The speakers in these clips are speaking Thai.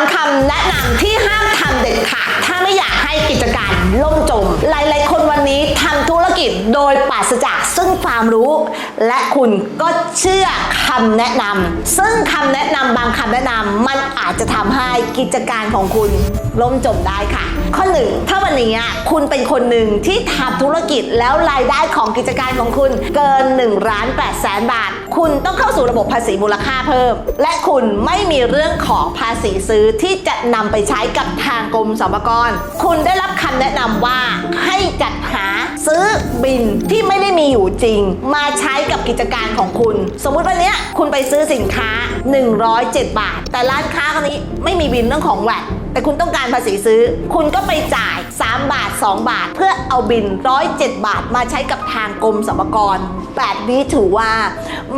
3คำแนะนำที่ห้ามทำเด็ดขาดถ้าไม่อยากให้กิจการล่มจม หลายๆ คนวันนี้ทำธุรกิจโดยปราศจากซึ่งความรู้ และคุณก็เชื่อคำแนะนำซึ่งคำแนะนำบางคำแนะนำมันอาจจะทำให้กิจการของคุณล่มจมได้ค่ะ ข้อหนึ่งถ้าวันนี้คุณเป็นคนหนึ่งที่ทำธุรกิจแล้วรายได้ของกิจการของคุณเกิน1ล้าน8แสนบาท คุณต้องเข้าสู่ระบบภาษีมูลค่าเพิ่ม และคุณไม่มีเรื่องของภาษีซื้อที่จะนำไปใช้กับทางกรมสรรพากร คุณได้รับคำแนะนำว่าให้จัดหาซื้อบินที่ไม่ได้มีอยู่จริง มาใช้กับกิจการของคุณ สมมุติวันนี้คุณไปซื้อสินค้า 107 บาท แต่ร้านค้าคนนี้ไม่มีบินเรื่องของแวด แต่คุณต้องการภาษีซื้อ คุณก็ไปจ่าย 3 บาท 2 บาท เพื่อเอาบิน 107 บาทมาใช้กับทางกรมสรรพากรแบบนี้ถือว่า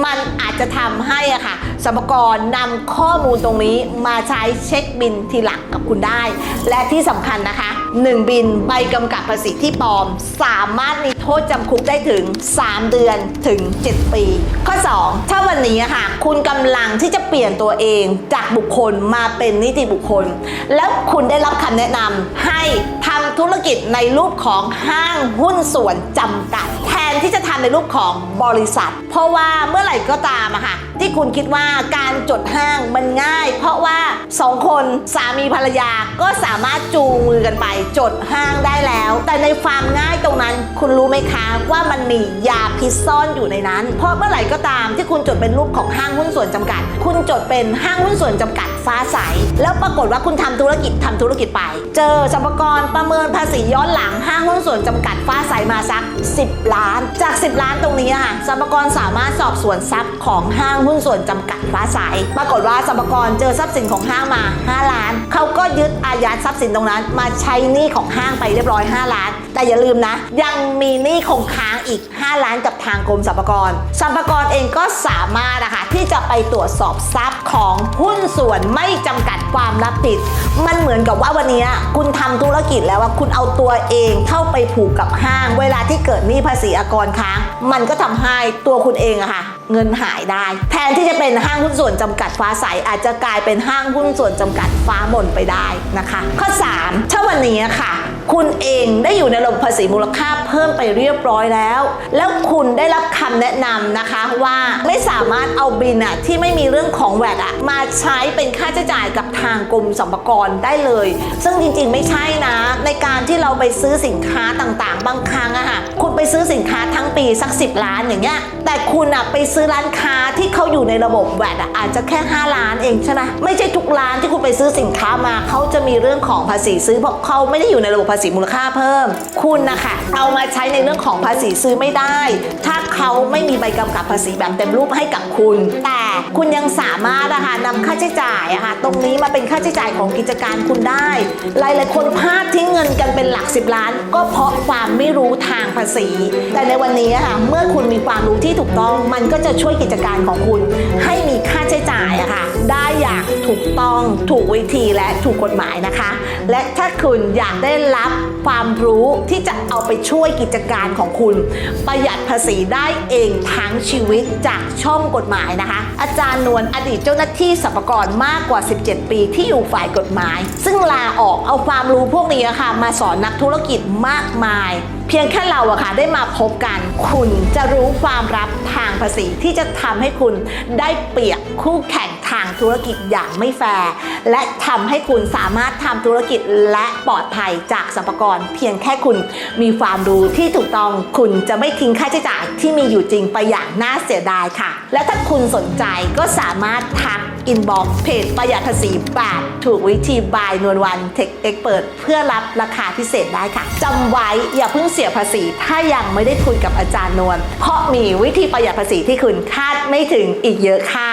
มันอาจจะทำให้อะค่ะสรรพากรนำข้อมูลตรงนี้มาใช้เช็คบินทีหลังกับคุณได้ และที่สำคัญนะคะ 1 บินใบกำกับภาษีที่ปลอม สามารถมีโทษจำคุกได้ถึง 3 เดือนถึง 7 ปี ข้อ 2 ถ้าวันนี้ค่ะคุณกำลังที่จะเปลี่ยนตัวเองจากบุคคลมาเป็นนิติบุคคล แล้วคุณได้รับคำแนะนำให้ทำธุรกิจในรูปของห้างหุ้นส่วนจำกัด แทนที่จะทำในรูปของบริษัท เพราะว่าเมื่อไหร่ก็ตามอะค่ะที่คุณคิดว่าการจดห้างมันง่าย เพราะว่า สองคนสามีภรรยาก็สามารถจูงมือกันไป จดห้างได้แล้ว แต่ในความง่ายตรงนั้น คุณรู้ไหมคะว่ามันมียาพิษซ่อนอยู่ในนั้น เพราะเมื่อไหร่ก็ตามที่คุณจดเป็นรูปของห้างหุ้นส่วนจำกัด คุณจดเป็นห้างหุ้นส่วนจำกัดฟ้าใส แล้วปรากฏว่าคุณทำธุรกิจทำธุรกิจไป เจอสรรพากรประเมินภาษีย้อนหลังห้างหุ้นส่วนจำกัดฟ้าใสมาสัก 10 ล้าน จาก 10 ล้านตรงนี้ค่ะสรรพากรสามารถสอบสวนทรัพย์ของห้างหุ้นส่วนจำกัดฟ้าใส ปรากฏว่าสรรพากรเจอทรัพย์สินของห้างมา 5 ล้าน เขาก็ยึดอายัดทรัพย์สินตรงนั้น มาใช้หนี้ของห้างไปเรียบร้อย 5 ล้าน แต่อย่าลืมนะ ยังมีหนี้คงค้างอีก 5 ล้านกับทางกรมสรรพากรสรรพากรเองก็สามารถนะคะที่จะไปตรวจสอบทรัพย์ของหุ้นส่วนไม่จำกัดความรับผิด มันเหมือนกับว่าวันนี้คุณทำธุรกิจแล้วว่าคุณเอาตัวเองเข้าไปผูกกับห้าง เวลาที่เกิดหนี้ภาษีอากรค้าง มันก็ทำให้ตัวคุณเองอะค่ะเงินหายได้ แทนที่จะเป็นห้างหุ้นส่วนจำกัดฟ้าใสอาจจะกลายเป็นห้างหุ้นส่วนจำกัดฟ้าหม่นไปได้นะคะ ข้อ 3 ถ้าวันนี้ค่ะ คุณเองได้อยู่ในระบบภาษีมูลค่าเพิ่มไปเรียบร้อยแล้ว แล้วคุณได้รับคำแนะนำนะคะว่าไม่สามารถเอาบินอะที่ไม่มีเรื่องของแวดอะมาใช้เป็นค่าใช้จ่ายกับทางกรมสรรพากรได้เลย ซึ่งจริงๆไม่ใช่นะ ในการที่เราไปซื้อสินค้าต่างๆ บางครั้งอะค่ะคุณไปซื้อสินค้าทั้งปีสัก 10 ล้านอย่างเงี้ยแต่คุณอะไปซื้อร้านค้าที่เขาอยู่ในระบบแวดอะอาจจะแค่ 5 ล้านเองใช่ไหมไม่ใช่ทุกร้านที่คุณไปซื้อสินค้ามาเขาจะมีเรื่องของภาษีซื้อเพราะเขาไม่ได้อยู่ในระบบภาษีมูลค่าเพิ่ม คุณนะคะเอามาใช้ในเรื่องของภาษีซื้อไม่ได้ ถ้าเขาไม่มีใบกำกับภาษีแบบเต็มรูปให้กับคุณ แต่คุณยังสามารถนะคะนำค่าใช้จ่ายอะค่ะตรงนี้มาเป็นค่าใช้จ่ายของกิจการคุณได้ หลายๆคนพลาดทิ้งเงินกันเป็นหลักสิบล้าน ก็เพราะความไม่รู้ทางภาษี แต่ในวันนี้ะค่ะเมื่อคุณมีความรู้ที่ถูกต้องมันก็จะช่วยกิจการของคุณ ให้มีค่าใช้จ่ายอะค่ะ ได้อย่างถูกต้องถูกวิธีและถูกกฎหมายนะคะ และถ้าคุณอยากได้รับความรู้ที่จะเอาไปช่วยกิจการของคุณ ประหยัดภาษีได้เองทั้งชีวิตจากช่องกฎหมายนะคะ อาจารย์นวลอดีตเจ้าหน้าที่สรรพากรมากกว่า 17 ปีที่อยู่ฝ่ายกฎหมาย ซึ่งลาออกเอาความรู้พวกนี้ค่ะมาสอนนักธุรกิจมากมาย เพียงแค่เราอะค่ะได้มาพบกัน คุณจะรู้ความลับทางภาษีที่จะทำให้คุณได้เปรียบคู่แข่ง ทางธุรกิจอย่างไม่แฟร์และทำให้คุณสามารถทำธุรกิจและปลอดภัยจากสรรพากรเพียงแค่คุณมีความรู้ที่ถูกต้องคุณจะไม่ทิ้งค่าใช้จ่ายที่มีอยู่จริงไปอย่างน่าเสียดายค่ะ และถ้าคุณสนใจก็สามารถทักอินบ็อกซ์เพจประหยัดภาษีแบบถูกวิธีบายนวลวันเทคเอ็กเปิดเพื่อรับราคาพิเศษได้ค่ะจำไว้อย่าเพิ่งเสียภาษี ถ้ายังไม่ได้คุยกับอาจารย์นวลเพราะมีวิธีประหยัดภาษีที่คุณคาดไม่ถึงอีกเยอะค่ะ